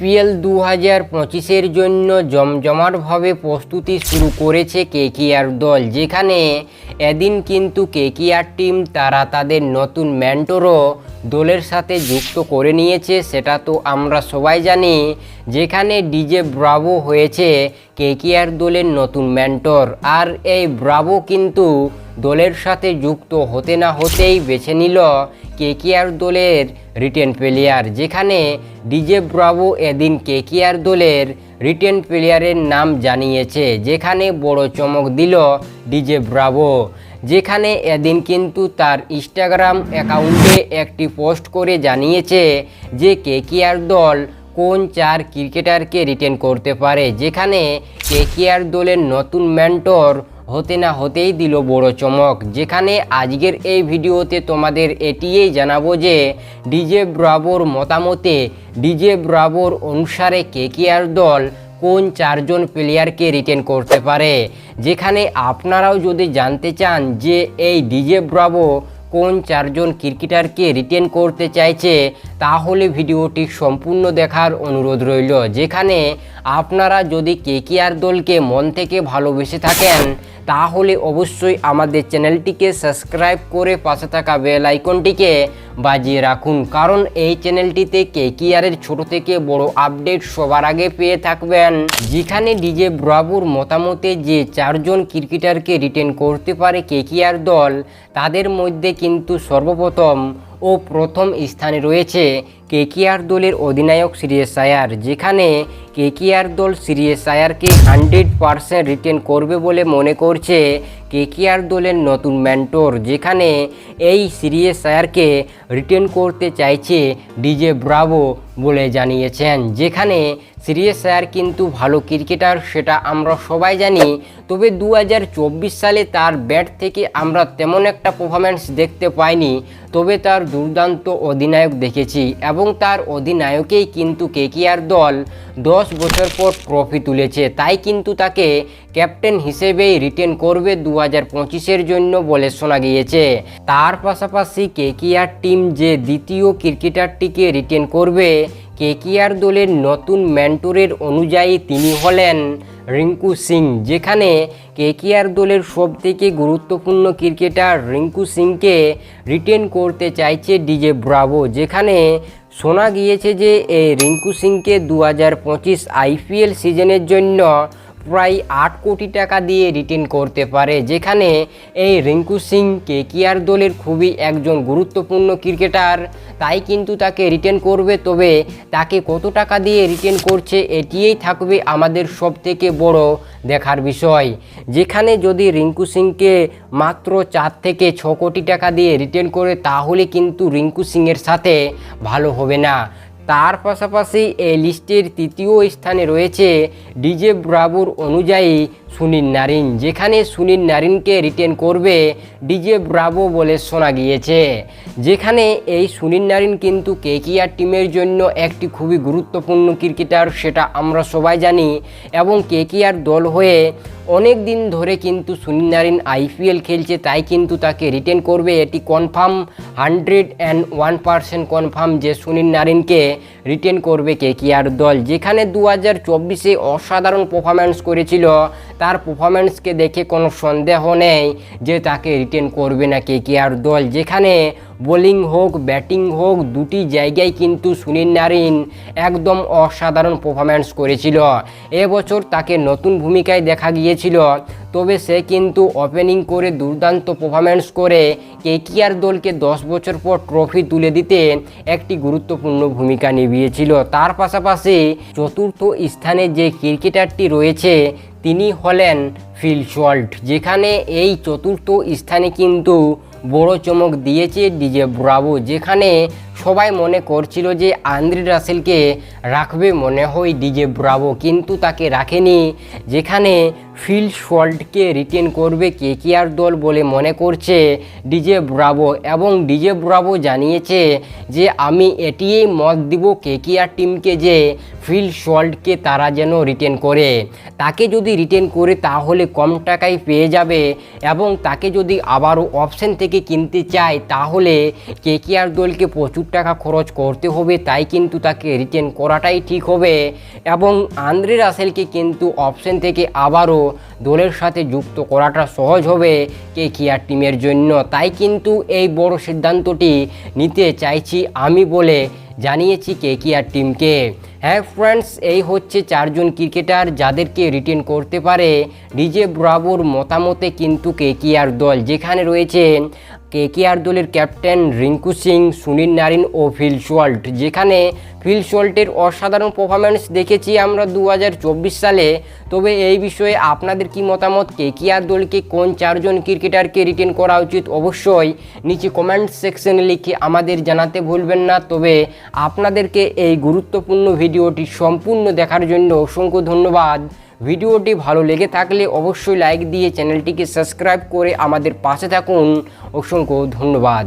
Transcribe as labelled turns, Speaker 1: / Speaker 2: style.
Speaker 1: IPL দু হাজার পঁচিশের জন্য জমজমাটভাবে প্রস্তুতি শুরু করেছে কেকিআর দল, যেখানে এদিন কিন্তু কেকিআর টিম, তারা তাদের নতুন ম্যান্টরও দলের সাথে যুক্ত করে নিয়েছে, সেটা তো আমরা সবাই জানি। যেখানে ডিজে ব্রাভো হয়েছে, কেকিআর দলের নতুন ম্যান্টর আর এই ব্রাভো কিন্তু দলের সাথে যুক্ত হতে না হতেই বেছে নিল কেকিআর দলের রিটেন প্লেয়ার যেখানে ডিজে ব্রাভো এদিন কেকিআর দলের রিটেন প্লেয়ারের নাম জানিয়েছে, যেখানে বড় চমক দিল ডিজে ব্রাভো। যেখানে এদিন কিন্তু তার ইনস্টাগ্রাম অ্যাকাউন্টে একটি পোস্ট করে জানিয়েছে যে কেকিআর দল কোন চার ক্রিকেটারকে রিটেন করতে পারে। যেখানে কেকিআর দলের নতুন মেন্টর হতে না হতেই দিল বড় চমক। যেখানে আজকের এই ভিডিওতে তোমাদের এটিই জানাব যে ডিজে ব্রাভোর মতামতে, ডিজে ব্রাভোর অনুসারে কেকিআর দল কোন চারজন প্লেয়ারকে রিটেন করতে পারে? যেখানে আপনারাও যদি জানতে চান যে এই ডিজে ব্রাভো কোন চারজন ক্রিকেটারকে রিটেন করতে চাইছে, তাহলে ভিডিওটি সম্পূর্ণ দেখার অনুরোধ রইল। যেখানে আপনারা যদি কেকিআর দলকে মন থেকে ভালোবেসে থাকেন, তাহলে অবশ্যই আমাদের চ্যানেলটিকে সাবস্ক্রাইব করে পাশে থাকা বেল আইকনটিকে বাজিয়ে রাখুন। কারণ এই চ্যানেলটিতে কেকিআরের ছোট থেকে বড় আপডেট সবার আগে পেয়ে থাকবেন। যেখানে ডিজে ব্রাভুর মতামতে যে চারজন ক্রিকেটারকে রিটেন করতে পারে কেকিআর দল, তাদের মধ্যে কিন্তু সর্বপ্রথম ও প্রথম স্থানে রয়েছে কেকিআর দলের অধিনায়ক সিরিয়াস আয়ার যেখানে কেকিআর দল সিরিয়াস আয়ারকে হান্ড্রেড পারসেন্ট রিটেন করবে বলে মনে করছে কেকিআর দলের নতুন মেন্টর, যেখানে এই সিরিয়াস আয়ারকে রিটেন করতে চাইছে ডিজে ব্রাভো বলে জানিয়েছেন, যেখানে সিরিয়াস আয়ার কিন্তু ভালো ক্রিকেটার সেটা আমরা সবাই জানি। তবে দু হাজার চব্বিশ সালে তার ব্যাট থেকে আমরা তেমন একটা পারফরম্যান্স দেখতে পাইনি, তবে তার দুর্দান্ত অধিনায়ক দেখেছি এবং তার অধিনায়কেই কিন্তু কেকিআর দল দশ বছর পর ট্রফি তুলেছে। তাই কিন্তু তাকে ক্যাপ্টেন হিসেবেই রিটেন করবে দু হাজার পঁচিশের জন্য বলে শোনা গিয়েছে। তার পাশাপাশি কেকিআর টিম যে দ্বিতীয় ক্রিকেটারটিকে রিটেন করবে, কেকিআর দলের নতুন ম্যান্টরের অনুযায়ী তিনি হলেন রিঙ্কু সিং, যেখানে কেকিআর দলের সবথেকে গুরুত্বপূর্ণ ক্রিকেটার রিঙ্কু সিংকে রিটেন করতে চাইছে ডিজে ব্রাভো, যেখানে শোনা গিয়েছে যে এই রিঙ্কু সিংকে দু হাজার পঁচিশ আইপিএল সিজনের জন্য প্রায় আট কোটি টাকা দিয়ে রিটেন করতে পারে, যেখানে এই রিঙ্কু সিং কেকিআর দলের খুবই একজন গুরুত্বপূর্ণ ক্রিকেটার। তাই কিন্তু তাকে রিটেন করবে, তবে তাকে কত টাকা দিয়ে রিটেন করছে এটিই থাকবে আমাদের সব থেকে বড় দেখার বিষয়। যেখানে যদি রিঙ্কু সিংকে মাত্র চার থেকে ছ কোটি টাকা দিয়ে রিটেন করে, তাহলে কিন্তু রিঙ্কু সিংয়ের সাথে ভালো হবে না। তার পাশাপাশি এই লিস্টের তৃতীয় স্থানে রয়েছে ডিজে ব্রাবুর অনুযায়ী সুনীল নারিন, যেখানে সুনীল নারিনকে রিটেন করবে ডিজে ব্রাভো বলে শোনা গিয়েছে। যেখানে এই সুনীল নারিন কিন্তু কেকিআর টিমের জন্য একটি খুবই গুরুত্বপূর্ণ ক্রিকেটার সেটা আমরা সবাই জানি, এবং কেকিআর দল হয়ে অনেক দিন ধরে কিন্তু সুনীল নারিন আইপিএল খেলছে, তাই কিন্তু তাকে রিটেন করবে। এটি confirm hundred and one percent confirm যে সুনীল নারিনকে রিটেন করবে কেকিআর দল, যেখানে দু হাজার চব্বিশে অসাধারণ পারফরম্যান্স করেছিল তার পারফরমেন্সকে দেখে কোনো সন্দেহ নেই যে তাকে রিটেন করবে না কে কে আর দল। যেখানে বোলিং হোক, ব্যাটিং হোক, দুটি জায়গায় কিন্তু সুনীল নারিন একদম অসাধারণ পারফরম্যান্স করেছিল। এবছর তাকে নতুন ভূমিকায় দেখা গিয়েছিল, তবে সে কিন্তু ওপেনিং করে দুর্দান্ত পারফরম্যান্স করে কেকিআর দলকে দশ বছর পর ট্রফি তুলে দিতে একটি গুরুত্বপূর্ণ ভূমিকা নিভিয়েছিল। তার পাশাপাশি চতুর্থ স্থানে যে ক্রিকেটারটি রয়েছে, তিনি হলেন ফিল যেখানে এই চতুর্থ স্থানে কিন্তু বড় চমক দিয়েছে ডিজে ব্রাভো যেখানে সবাই মনে করছিল যে আন্দ্রি রাসেলকে রাখবে মনে হয় ডিজে ব্রাভো, কিন্তু তাকে রাখেনি। যেখানে ফিল শল্টকে রিটেন করবে কেকিআর দল বলে মনে করছে ডিজে ব্রাভো এবং ডিজে ব্রাভো জানিয়েছে যে আমি এটিই মত দিব কেকিআর টিমকে যে ফিল শল্টকে তারা যেন রিটেন করে। তাকে যদি রিটেন করে তাহলে কম টাকায় পেয়ে যাবে এবং তাকে যদি আবারও অপশন থেকে কিনতে চায় তাহলে কেকিআর দলকে প্রচুর টাকা খরচ করতে হবে, তাই কিন্তু তাকে রিটেন করাটাই ঠিক হবে। এবং আন্দ্রে রাসেলকে কিন্তু অপশন থেকে আবারও দলের সাথে যুক্ত করাটা সহজ হবে কে কেয়ার টিমের জন্য। তাই কিন্তু এই বড় সিদ্ধান্তটি নিতে চাইছি আমি বলে জানিয়েছি কে কেয়ার টিমকে হ্যাঁ ফ্রেন্ডস এই হচ্ছে চারজন ক্রিকেটার যাদেরকে রিটেন করতে পারে ডিজে ব্রাভোর মতামতে কিন্তু কে কেয়ার দল। যেখানে রয়েছেন কে কেআর দলের captain Rinku Singh, Sunil Narine ও ফিল যেখানে ফিল অসাধারণ পারফরম্যান্স দেখেছি আমরা দু হাজার চব্বিশ সালে। তবে এই বিষয়ে আপনাদের কি মতামত? কে কেআর দলকে কোন চারজন ক্রিকেটারকে রিটেন করা উচিত? অবশ্যই নিচে কমেন্ট সেকশনে লিখে আমাদের জানাতে ভুলবেন না। তবে আপনাদেরকে এই গুরুত্বপূর্ণ ভিডিওটি সম্পূর্ণ দেখার জন্য অসংখ্য ধন্যবাদ। ভিডিওটি ভালো লেগে থাকলে অবশ্যই লাইক দিয়ে চ্যানেলটিকে সাবস্ক্রাইব করে আমাদের পাশে থাকুন। অসংখ্য ধন্যবাদ।